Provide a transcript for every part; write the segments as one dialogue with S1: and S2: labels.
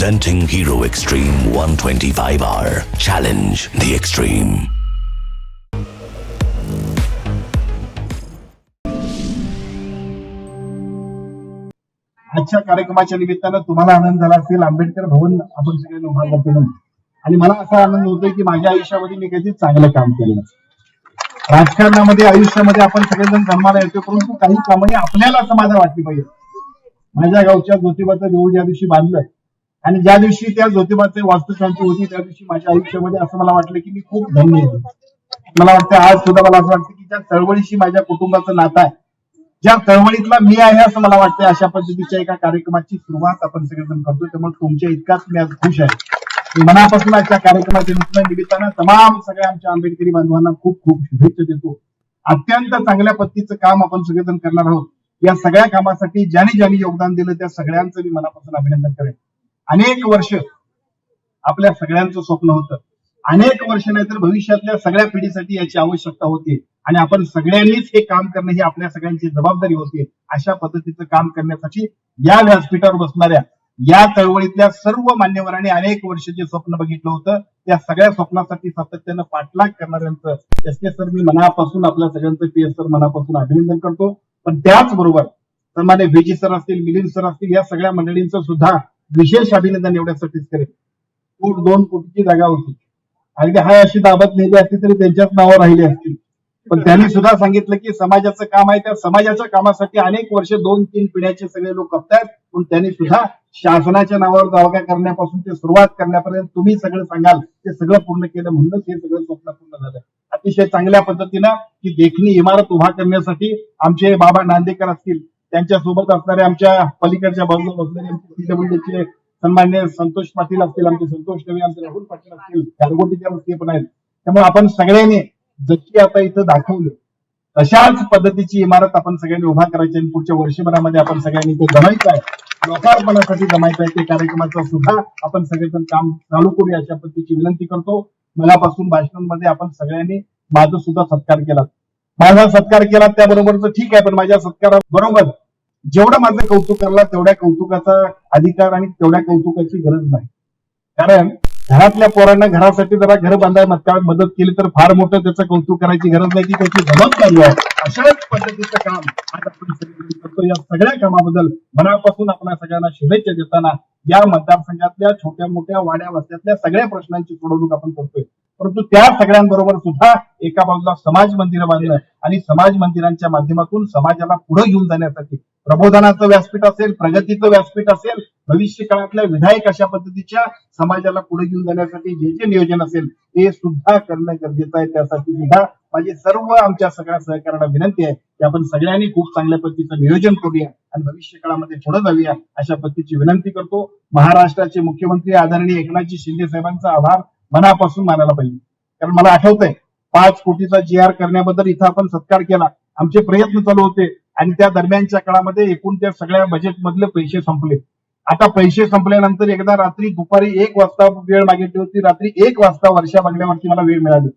S1: Presenting Hero Extreme 125R. Challenge the Extreme.
S2: आजच्या कार्यक्रमाच्या निमित्तानं तुम्हाला आनंद झाला असेल आंबेडकर भवन आपण सगळ्यांनी उभा केलं आणि मला असा आनंद होतोय की माझ्या आयुष्यामध्ये मी काहीतरी चांगलं काम केलं राजकारणामध्ये आयुष्यामध्ये आपण सगळेजण जन्माला येतो परंतु काही कामं ही आपल्याला समाधान वाटली पाहिजे माझ्या गावच्या ज्योतिबाचं देऊळ ज्या दिवशी बांधलंय आणि ज्या दिवशी त्या ज्योतिबाचे वास्तुशांती होती त्या दिवशी माझ्या आयुष्यामध्ये असं मला वाटलं की मी खूप धन्य आहे. मला वाटतं आज सुद्धा मला असं वाटतं की त्या चळवळीशी माझ्या कुटुंबाचं नातं आहे ज्या चळवळीतला मी आहे असं मला वाटतं अशा पद्धतीच्या एका कार्यक्रमाची सुरुवात आपण सगळेजण करतो त्यामुळे तुमच्या इतकाच मी आज खुश आहे. मनापासून आजच्या कार्यक्रमाच्या निमित्तानं- निमित्तानं तमाम सगळ्या आमच्या आंबेडकरी बांधवांना खूप खूप शुभेच्छा देतो. अत्यंत चांगल्या पद्धतीचं काम आपण सगळेजण करणार आहोत. या सगळ्या कामासाठी ज्यांनी ज्यांनी योगदान दिलं त्या सगळ्यांचं मी मनापासून अभिनंदन करेन. अनेक वर्ष आपल्या सगळ्यांचं स्वप्न होतं. अनेक वर्ष नाही तर भविष्यातल्या सगळ्या पिढीसाठी याची आवश्यकता होती. आणि आपण सगळ्यांनीच हे काम करणं ही आपल्या सगळ्यांची जबाबदारी होती. अशा पद्धतीचं काम करण्यासाठी या व्यासपीठावर बसणाऱ्या या चळवळीतल्या सर्व मान्यवरांनी अनेक वर्ष जे स्वप्न बघितलं होतं. त्या सगळ्या स्वप्नासाठी सातत्यानं पाठलाग करणाऱ्यांचं एस के सर मी मनापासून आपल्या सगळ्यांचं पी एस सर मनापासून अभिनंदन करतो. पण त्याचबरोबर सन्मान्य व्हीजी सर असतील मिलिंद सर असतील या सगळ्या मंडळींचं सुद्धा विशेष अभिनंदन एवढ्यासाठीच करेल कोट दोन कोटीची जागा होती. आणि ते हाय अशी दाबत नेली असती तरी त्यांच्याच नावावर राहिली असतील पण त्यांनी सुद्धा सांगितलं की समाजाचं काम आहे. त्या समाजाच्या कामासाठी अनेक वर्ष दोन तीन पिढ्याचे सगळे लोक कपतायत पण त्यांनी सुद्धा शासनाच्या नावावर दावा करण्यापासून ते सुरुवात करण्यापर्यंत तुम्ही सगळं सांगाल. ते सगळं पूर्ण केलं म्हणूनच हे सगळं स्वप्न पूर्ण झालं. अतिशय चांगल्या पद्धतीनं ही देखणी इमारत उभा करण्यासाठी आमचे बाबा नांदेकर असतील त्यांच्यासोबत असणारे आमच्या पलीकडच्या बाजूला बसणारे सन्मान्य संतोष पाटील असतील आमचे संतोष नवे आमचे राहुल पाटील असतील गारगोटीच्या वस्ती पण आहेत त्यामुळे आपण सगळ्यांनी जशी आता इथं दाखवलं तशाच पद्धतीची इमारत आपण सगळ्यांनी उभा करायची आणि पुढच्या वर्षभरामध्ये आपण सगळ्यांनी ते जमायचं आहे लोकार्पणासाठी जमायचं आहे ते कार्यक्रमाचं सुद्धा आपण सगळेजण काम चालू करूया अशा पद्धतीची विनंती करतो. मनापासून भाषणांमध्ये आपण सगळ्यांनी माझा सुद्धा सत्कार केला. माझा सत्कार केला त्याबरोबरच ठीक आहे पण माझ्या सत्काराबरोबर जेवढं माझं कौतुक करला तेवढ्या कौतुकाचा अधिकार आणि तेवढ्या कौतुकाची गरज नाही. कारण घरातल्या पोरांना घरासाठी जरा घर बांधायला मदत केली तर फार मोठं त्याचं कौतुक करायची गरज नाही की त्याची जबाबदारी आहे. अशाच पद्धतीचं काम आज आपण करतो या सगळ्या कामाबद्दल मनापासून आपल्या सगळ्यांना शुभेच्छा देताना या मतदारसंघातल्या छोट्या मोठ्या वाड्या वस्त्यातल्या सगळ्या प्रश्नांची सोडवणूक आपण करतोय. परंतु त्या सगळ्यांबरोबर सुद्धा एका बाजूला समाज मंदिरं बांधणं आणि समाज मंदिरांच्या माध्यमातून समाजाला पुढे घेऊन जाण्यासाठी प्रबोधनाचं व्यासपीठ असेल प्रगतीचं व्यासपीठ असेल भविष्य काळातल्या विधायक अशा पद्धतीच्या समाजाला पुढे घेऊन जाण्यासाठी जे जे नियोजन असेल ते सुद्धा करणं गरजेचं आहे. त्यासाठी सुद्धा माझी सर्व आमच्या सगळ्या सहकार्यांना विनंती आहे की आपण सगळ्यांनी खूप चांगल्या पद्धतीचं नियोजन करूया आणि भविष्य काळामध्ये पुढे जाऊया अशा पद्धतीची विनंती करतो. महाराष्ट्राचे मुख्यमंत्री आदरणीय एकनाथजी शिंदे साहेबांचा आभार. मनापासून मानायला पाहिजे. कारण मला आठवतंय पाच कोटीचा जी आर करण्याबद्दल इथं आपण सत्कार केला. आमचे प्रयत्न चालू होते आणि त्या दरम्यानच्या काळामध्ये एकूण त्या सगळ्या बजेट मधले पैसे संपले. आता पैसे संपल्यानंतर एकदा रात्री दुपारी एक वाजता वेळ मागितली होती रात्री एक वाजता वर्षा मागण्यावरती मला वेळ मिळाली.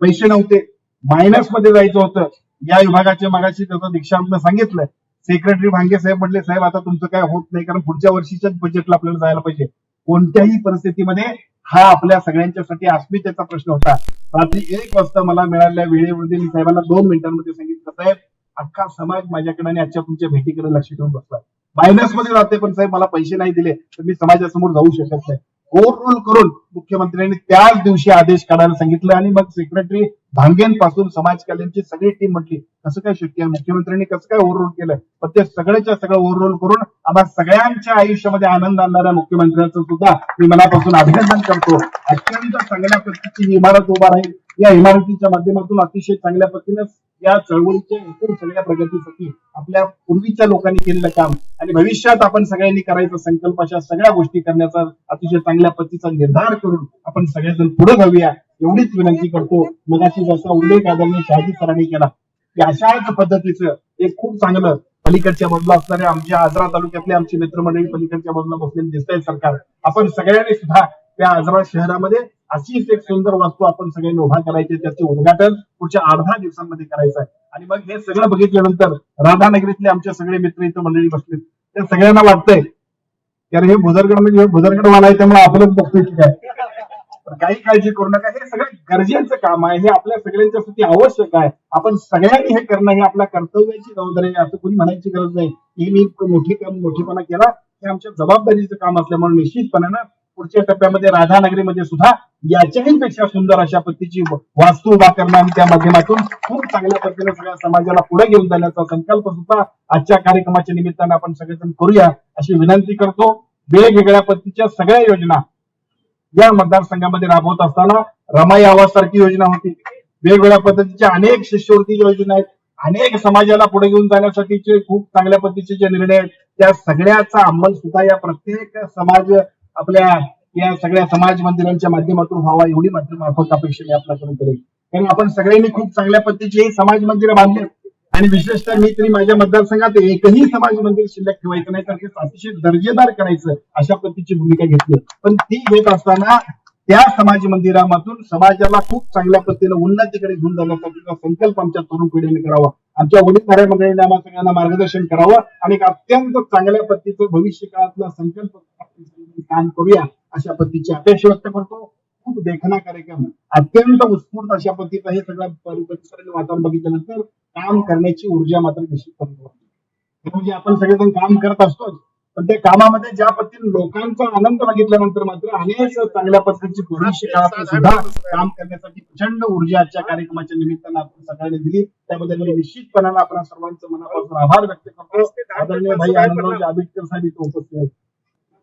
S2: पैसे नव्हते. मायनसमध्ये जायचं होतं. या विभागाच्या मागाशी त्याचं दीक्षांत सांगितलं सेक्रेटरी भांगे साहेब म्हटले साहेब आता तुमचं काय होत नाही कारण पुढच्या वर्षीच्याच बजेटला आपल्याला जायला पाहिजे. कोणत्याही परिस्थितीमध्ये हा आपल्या सगळ्यांच्यासाठी अस्मितेचा प्रश्न होता. रात्री एक वाजता मला मिळालेल्या वेळेमध्ये मी साहेबांना दोन मिनिटांमध्ये सांगितलं साहेब अख्खा समाज माझ्याकडे आणि आजच्या तुमच्या भेटीकडे लक्ष ठेवून बसला मायनसमध्ये राहते पण साहेब मला पैसे नाही दिले तर मी समाजासमोर जाऊ शकत नाही. ओव्हररूल करून मुख्यमंत्र्यांनी त्याच दिवशी आदेश काढायला सांगितलं आणि मग सेक्रेटरी भांगेंपासून समाज कल्याणची सगळी टीम म्हटली कसं काय शक्य आहे? मुख्यमंत्र्यांनी कसं काय ओव्हररोल केलं पण ते सगळ्याच्या सगळं ओव्हररोल करून आम्हा सगळ्यांच्या आयुष्यामध्ये आनंद आणणाऱ्या मुख्यमंत्र्यांचं सुद्धा मी मनापासून अभिनंदन करतो. अत्यंत चांगल्या पद्धतीची इमारत उभा राहील. या इमारतीच्या माध्यमातून अतिशय चांगल्या पद्धतीने या चळवळीच्या एकूण सगळ्या प्रगतीसाठी आपल्या पूर्वीच्या लोकांनी केलेलं काम आणि भविष्यात आपण सगळ्यांनी करायचा संकल्प अशा सगळ्या गोष्टी करण्याचा अतिशय चांगल्या पद्धतीचा निर्धार करून आपण सगळेजण पुढे जाऊया एवढीच विनंती करतो. मगाशी जसा उल्लेख आदरणीय शहाजी सरांनी केला की अशाच पद्धतीचं एक खूप चांगलं पलीकडच्या बाजूला असणाऱ्या आमच्या आजरा तालुक्यातले आमची मित्रमंडळी पलीकडच्या बाजूला बसलेले दिसत आहेत सरकार. आपण सगळ्यांनी सुद्धा त्या आजरा शहरामध्ये अशीच एक सुंदर वस्तू आपण सगळ्यांनी उभा करायची त्याचे उद्घाटन पुढच्या अर्धा दिवसांमध्ये करायचं आहे. आणि मग हे सगळं बघितल्यानंतर राधानगरीतले आमचे सगळे मित्र इथं मंडळी बसले त्या सगळ्यांना वाटतंय कारण हे भुदरगड म्हणजे भुदरगड वाला आहे त्यामुळे आपलंच बघतोय की काय? काही काळजी करू नका हे सगळं गरजेचं काम आहे हे आपल्या सगळ्यांच्यासाठी आवश्यक आहे. आपण सगळ्यांनी हे करणं हे आपल्या कर्तव्याची जबाबदारी आहे असं कोणी म्हणायची गरज नाही. की मी मोठी काम मोठेपणा केला हे आमच्या जबाबदारीचं काम असल्यामुळे निश्चितपणानं पुढच्या टप्प्यामध्ये राधानगरीमध्ये सुद्धा याच्याही पेक्षा सुंदर अशा पद्धतीची वास्तू उभा करणं आणि त्या माध्यमातून खूप चांगल्या पद्धतीने सगळ्या समाजाला पुढे घेऊन जाण्याचा संकल्प सुद्धा आजच्या कार्यक्रमाच्या निमित्तानं आपण सगळेजण करूया अशी विनंती करतो. वेगवेगळ्या पद्धतीच्या सगळ्या योजना या मतदारसंघामध्ये राबवत असताना रमाई आवाज सारखी योजना होती. वेगवेगळ्या पद्धतीच्या अनेक शिष्यवृत्ती योजना आहेत. अनेक समाजाला पुढे घेऊन जाण्यासाठीचे खूप चांगल्या पद्धतीचे जे निर्णय आहेत त्या सगळ्याचा अंमल सुद्धा या प्रत्येक समाज आपल्या या सगळ्या समाज मंदिरांच्या माध्यमातून व्हावा एवढी मात्र माफक अपेक्षा मी आपल्याकडून करेल कारण आपण सगळ्यांनी खूप चांगल्या पद्धतीचे समाज मंदिरं बांधले. आणि विशेषतः मी तरी माझ्या मतदारसंघात एकही समाज मंदिर शिल्लक ठेवायचं नाही तर ते अतिशय दर्जेदार करायचं अशा पद्धतीची भूमिका घेतली. पण ती घेत असताना त्या समाज मंदिरामधून समाजाला खूप चांगल्या पद्धतीने उन्नतीकडे घेऊन जाण्यासाठीचा संकल्प आमच्या तरुण पिढीने करावा. आमच्या वडील मंडळीने आम्हाला सगळ्यांना मार्गदर्शन करावं आणि एक अत्यंत चांगल्या पद्धतीचं भविष्य काळातला संकल्प काम करूया अशा पद्धतीची अपेक्षा व्यक्त करतो. खूप देखणा कार्यक्रम अत्यंत उत्स्फूर्त अशा पद्धतीचं हे सगळं परि- वातावरण बघितल्यानंतर काम करण्याची ऊर्जा मात्र निश्चित वाटते. म्हणजे आपण सगळेजण काम करत असतोच. पण त्या कामामध्ये ज्या पद्धतीने लोकांचा आनंद बघितल्यानंतर मात्र अनेक चांगल्या पद्धतीची भविष्य काळात सुद्धा काम करण्यासाठी प्रचंड ऊर्जा आजच्या कार्यक्रमाच्या निमित्तानं आपण सगळ्यांनी दिली. त्याबद्दल मी निश्चितपणानं आपण सर्वांचं मनापासून आभार व्यक्त करतो. आदरणीय भाई आनंदरावजी आंबेडकर साहेब इथं उपस्थित आहेत.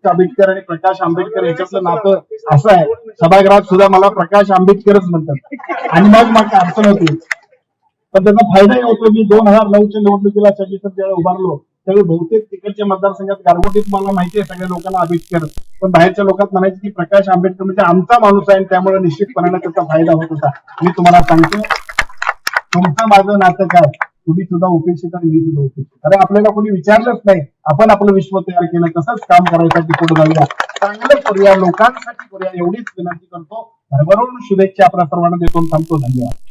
S2: आंबेडकर आणि प्रकाश आंबेडकर याच्यातलं नातं असं आहे. सभागृहात सुद्धा मला प्रकाश आंबेडकरच म्हणतात. आणि मग मग अडचण होती. पण त्याचा फायदाही होतो. मी दोन हजार नऊच्या निवडणुकीला सचित्र ज्यावेळी उभारलो. त्यावेळी बहुतेक तिकडच्या मतदारसंघात गारगोटीत मला माहिती आहे सगळ्या लोकांना आंबेडकर पण बाहेरच्या लोकांना म्हणायचे की प्रकाश आंबेडकर म्हणजे आमचा माणूस आहे त्यामुळे निश्चितपणाने त्याचा फायदा होत होता. मी तुम्हाला सांगतो तुमचं माझं नातं काय? तुम्ही सुद्धा उपेक्षित आणि मी सुद्धा उपेक्षित. अरे आपल्याला कोणी विचारलंच नाही आपण आपलं विश्व तयार केलं तसंच काम करायसाठी पुढे जाऊया. चांगलं करूया लोकांसाठी करूया एवढीच विनंती करतो. भरभरून शुभेच्छा आपल्या सर्वांना देतो थांबतो. धन्यवाद.